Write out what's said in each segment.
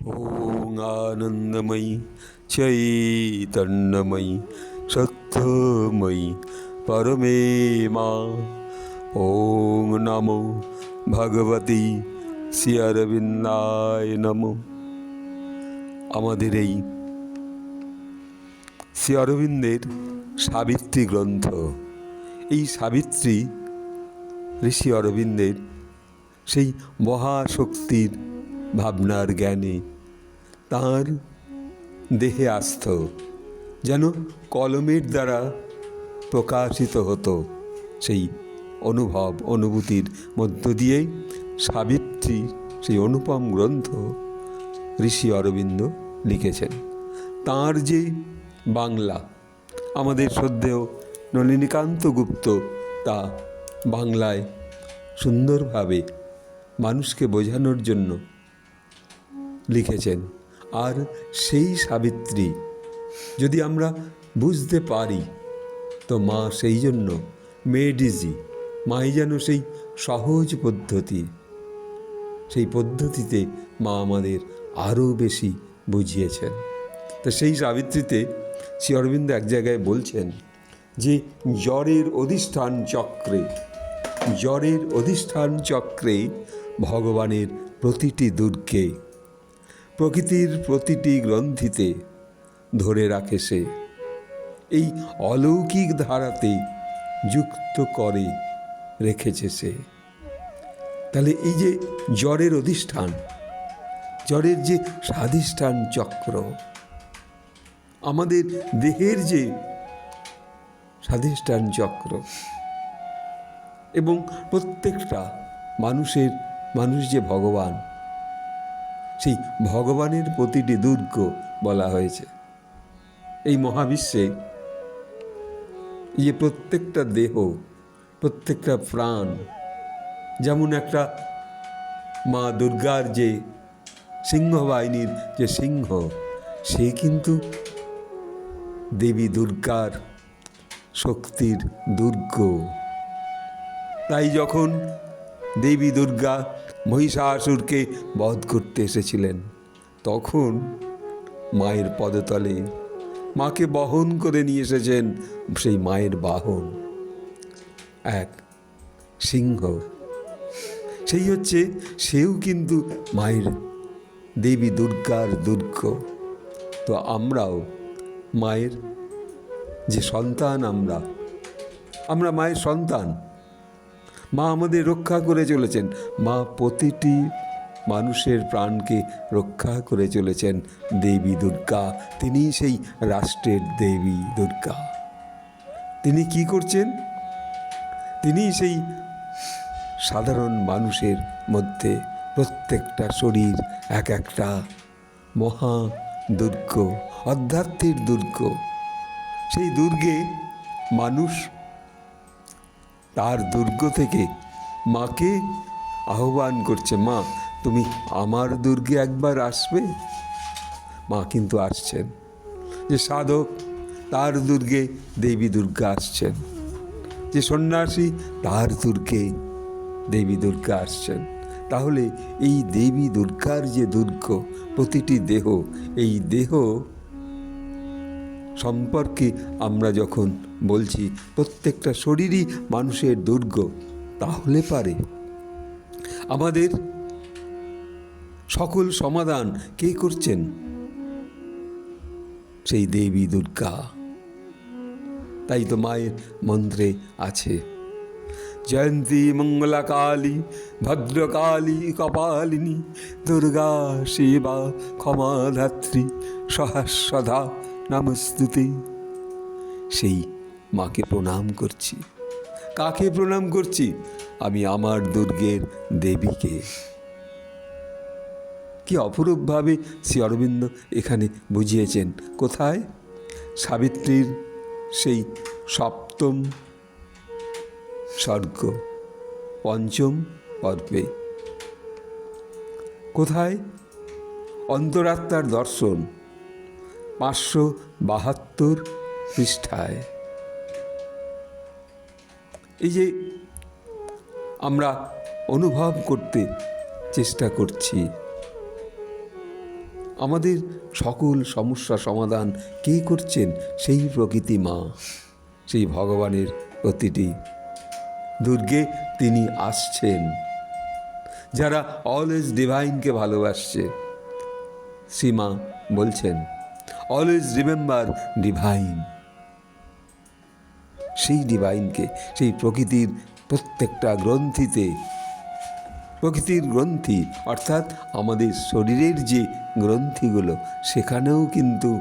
ॐ आनन्दमयि चैतन्यमयि सत्यमयि परमे मा ॐ नमो ভগবতী শ্রী অরবিন্দায় নমো আমাদের এই শ্রী অরবিন্দের সাবিত্রী গ্রন্থ এই সাবিত্রী ঋষি অরবিন্দের সেই মহাশক্তির ভাবনার জ্ঞানে তার দেহে আসত যেন কলমের দ্বারা প্রকাশিত হতো সেই অনুভব, অনুভূতির মধ্য দিয়েই সাবিত্রী সেই অনুপম গ্রন্থ ঋষি অরবিন্দ লিখেছেন। তার যে বাংলা, আমাদের শ্রদ্ধেয় নলিনীকান্ত গুপ্ত তা বাংলায় সুন্দরভাবে মানুষকে বোঝানোর জন্য লিখেছেন। আর সেই সাবিত্রী। যদি আমরা বুঝতে পারি, তো মা সেই জন্য মেড ইজি মাই যেন সেই সহজ পদ্ধতি। সেই পদ্ধতিতে মা আমাদের আরও বেশি বুঝিয়েছেন। তো সেই সাবিত্রীতে শ্রী অরবিন্দ এক জায়গায় বলছেন যে, জ্বরের অধিষ্ঠান চক্রে, জ্বরের অধিষ্ঠান চক্রে ভগবানের প্রতিটি দুর্গে প্রকৃতির প্রতিটি গ্রন্থিতে ধরে রাখে সে। এই অলৌকিক ধারাতে যুক্ত করে রেখেছে সে। তাহলে এই যে জ্বরের অধিষ্ঠান, জ্বরের যে স্বাধিষ্ঠান চক্র, আমাদের দেহের যে স্বাধিষ্ঠান চক্র এবং প্রত্যেকটা মানুষের, মানুষ যে ভগবান সেই ভগবানের প্রতিটি দুর্গ বলা হয়েছে। এই মহাবিশ্বে যে প্রত্যেকটা দেহ, প্রত্যেকটা প্রাণ, যেমন একটা মা দুর্গার যে সিংহ বাহিনীর যে সিংহ, সে কিন্তু দেবী দুর্গার শক্তির দুর্গ। তাই যখন দেবী দুর্গা মহিষাসুরকে বধ করতে এসেছিলেন। তখন মায়ের পদতলে মাকে বহন করে নিয়ে এসেছেন সেই মায়ের বাহন, এক সিংহ। সেই হচ্ছে সেও কিন্তু মায়ের দেবী দুর্গার দুর্গ। তো আমরাও মায়ের যে সন্তান আমরা আমরা মায়ের সন্তান। মা আমাদের রক্ষা করে চলেছেন। মা প্রতিটি মানুষের প্রাণকে রক্ষা করে চলেছেন দেবী দুর্গা। তিনি সেই রাষ্ট্রের দেবী দুর্গা। তিনি কি করছেন? তিনি সেই সাধারণ মানুষের মধ্যে প্রত্যেকটা শরীর এক একটা মহা দুর্গ অধ্যাত্মের দুর্গ। সেই দুর্গে মানুষ তার দুর্গ থেকে মাকে আহ্বান করছে, মা, তুমি আমার দুর্গে একবার আসবে? মা কিন্তু আসছেন। যে সাধক, তার দুর্গে দেবী দুর্গা আসছেন। যে সন্ন্যাসী, তার দুর্গে দেবী দুর্গা আসছেন। তাহলে এই দেবী দুর্গার যে দুর্গ, প্রতিটি দেহ, এই দেহ সম্পর্কে আমরা যখন বলছি, প্রত্যেকটা শরীরই মানুষের দুর্গ, তাহলে পারে। আমাদের সকল সমাধান কে করছেন? সেই দেবী দুর্গা। তাই তো মায়ের মন্ত্রে আছে, জয়ন্তী মঙ্গলা কালী ভদ্রকালী, কপালিনী, দুর্গা, শিবা, ক্ষমাধাত্রী সহাস্বধা নমস্তুতে। সেই মাকে প্রণাম করছি। কাকে প্রণাম করছি? আমি আমার দুর্গের দেবীকে। কি অপরূপভাবে শ্রী অরবিন্দ এখানে বুঝিয়েছেন। কোথায়? সাবিত্রীর সেই সপ্তম স্বর্গ পঞ্চম পর্বে। কোথায়? অন্তরাত্মার দর্শন। পাঁচশো বাহাত্তর পৃষ্ঠায়। এই যে আমরা অনুভব করতে চেষ্টা করছি, আমাদের সকল সমস্যা সমাধান কে করছেন? সেই প্রকৃতি মা, সেই ভগবানের প্রতিটি দুর্গে তিনি আসছেন। যারা অলওয়েজ ডিভাইনকে ভালোবাসছে সীমা বলছেন অলওয়েজ রিমেম্বার ডিভাইন সেই ডিভাইনকে সেই প্রকৃতির প্রত্যেকটা গ্রন্থিতে, প্রকৃতির গ্রন্থি, অর্থাৎ আমাদের শরীরের যে গ্রন্থিগুলো, সেখানেও কিন্তু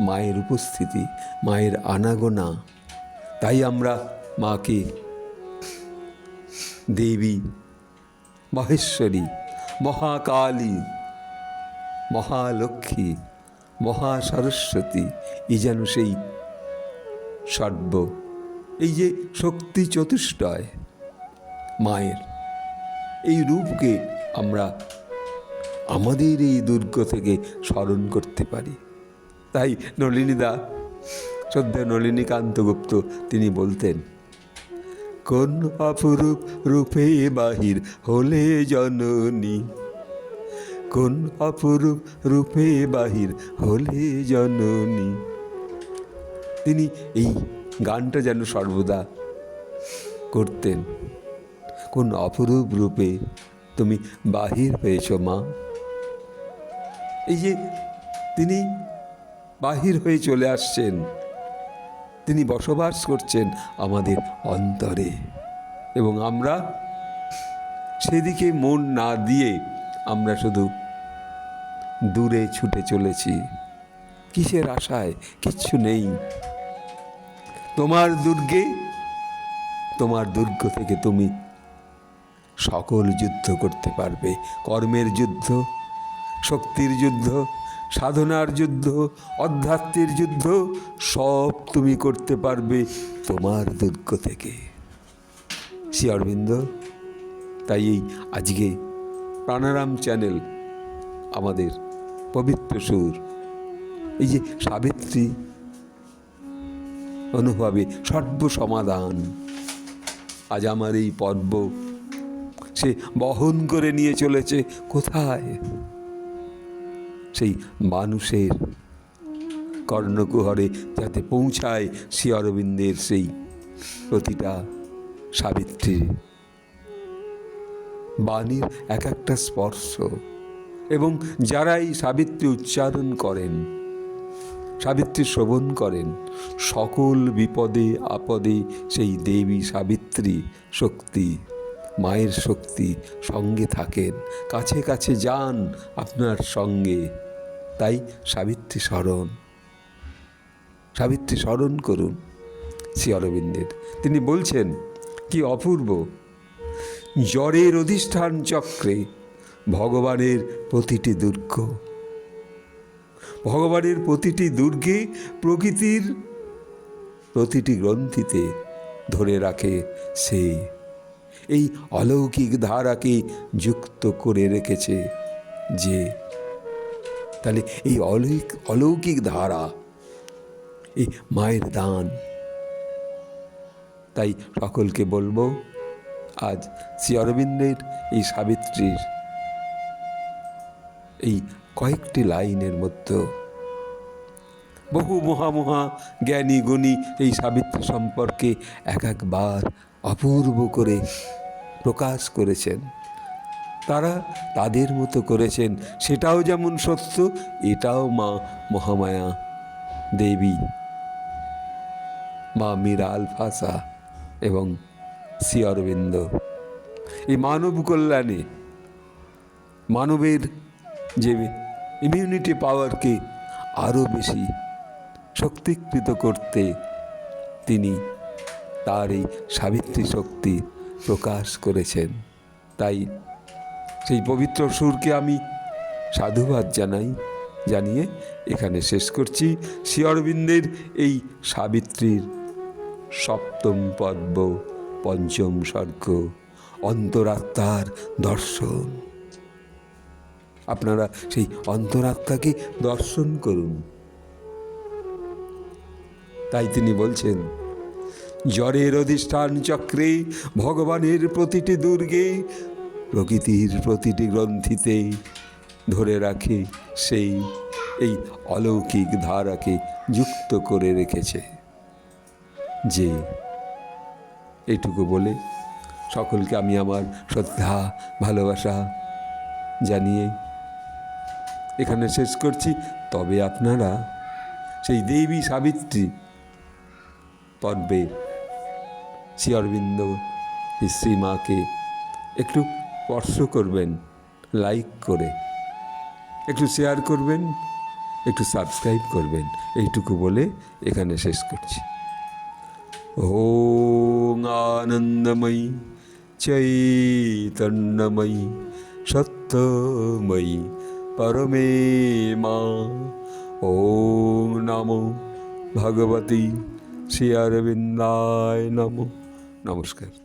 মায়ের উপস্থিতি, মায়ের আনাগোনা। তাই আমরা মাকে দেবী, মহেশ্বরী, মহাকালী, মহালক্ষ্মী মহাসরস্বতী এই যেন সেই সর্ব, এই যে শক্তি চতুষ্টয় মায়ের, এই রূপকে আমরা আমাদের এই দুর্গ থেকে স্মরণ করতে পারি। তাই নলিনীদা, শ্রদ্ধা নলিনীকান্ত গুপ্ত, তিনি বলতেন কোন অপরূপ রূপে বাহির হলে জননী কোন অপরূপ রূপে বাহির হলে জননী? তিনি এই গানটা যেন সর্বদা করতেন। কোন অপরূপ রূপে তুমি বাহির হয়েছ মা? এই যে তিনি বাহির হয়ে চলে আসছেন। তিনি বসবাস করছেন আমাদের অন্তরে। এবং আমরা সেদিকে মন না দিয়ে আমরা শুধু দূরে ছুটে চলেছি। কিসের আশায়? কিচ্ছু নেই। তোমার দুর্গে, তোমার দুর্গ থেকে তুমি সকল যুদ্ধ করতে পারবে। কর্মের যুদ্ধ, শক্তির যুদ্ধ, সাধনার যুদ্ধ, অধ্যাত্মের যুদ্ধ, সব তুমি করতে পারবে তোমার দুর্গ থেকে। শ্রী অরবিন্দ, তাই এই আজকে প্রাণারাম চ্যানেল আমাদের পবিত্র সুর। এই যে সাবিত্রী অনুভবে সর্বসমাধান। আজ আমার এই পর্ব সে বহন করে নিয়ে চলেছে কোথায়? সেই মানুষের কর্ণকুহরে যাতে পৌঁছায় শ্রী অরবিন্দের সেই প্রতিটা সাবিত্রী বাণীর এক একটা স্পর্শ। এবং যারা এই সাবিত্রী উচ্চারণ করেন, সাবিত্রী শ্রবণ করেন, সকল বিপদে, আপদে সেই দেবী সাবিত্রী শক্তি, মায়ের শক্তি সঙ্গে থাকেন, কাছে কাছে যান আপনার সঙ্গে। তাই সাবিত্রী স্মরণ। সাবিত্রী স্মরণ করুন শ্রী অরবিন্দের। তিনি বলছেন, কি অপূর্ব! জ্বরের অধিষ্ঠান চক্রে ভগবানের প্রতিটি দুর্গ। ভগবানের প্রতিটি দুর্গে প্রকৃতির প্রতিটি গ্রন্থিতে ধরে রাখে সে। এই অলৌকিক ধারাকে যুক্ত করে রেখেছে যে। তাহলে এই অলৌকিক অলৌকিক ধারা, এই মায়ের দান। তাই সকলকে বলব, আজ শ্রী অরবিন্দের এই সাবিত্রীর এই কয়েকটি লাইনের মধ্যে বহু মহামহা জ্ঞানী গুণী এই সাবিত্রী সম্পর্কে এক একবার অপূর্ব করে প্রকাশ করেছেন। তারা তাদের মতো করেছেন, সেটাও যেমন সত্য, এটাও মা মহামায়া দেবী, মা মীরা আলফাসা এবং শ্রী অরবিন্দ। এই মানব কল্যাণে মানবের যে ইমিউনিটি পাওয়ারকে আরও বেশি শক্তিকৃত করতে তিনি তার এই সাবিত্রী শক্তি প্রকাশ করেছেন। তাই সেই পবিত্র সুরকে আমি সাধুবাদ জানাই, জানিয়ে এখানে শেষ করছি। শ্রী অরবিন্দের এই সাবিত্রীর সপ্তম পর্ব, পঞ্চম স্বর্গ, অন্তরাত্মার দর্শন। আপনারা সেই অন্তরাত্মাকে দর্শন করুন। তাই তিনি বলছেন, জ্বরের অধিষ্ঠান চক্রে ভগবানের প্রতিটি দুর্গে, প্রকৃতির প্রতিটি গ্রন্থিতে ধরে রাখে সেই, এই অলৌকিক ধারাকে যুক্ত করে রেখেছে। যে এটুকু বলে সকলকে আমি আমার শ্রদ্ধা, ভালোবাসা জানিয়ে এখানে শেষ করছি তবে আপনারা সেই দেবী সাবিত্রী পর্বে শ্রী অরবিন্দ এই শ্রীমাকে একটু স্পর্শ করবেন লাইক করে একটু শেয়ার করবেন একটু সাবস্ক্রাইব করবেন এইটুকু বলে এখানে শেষ করছি ॐ आनन्दमयी चैतन्यमयी सत्यमयी পরমে মা ওম নমো ভগবতী শ্রী অরবিন্দায় নমো নমস্কার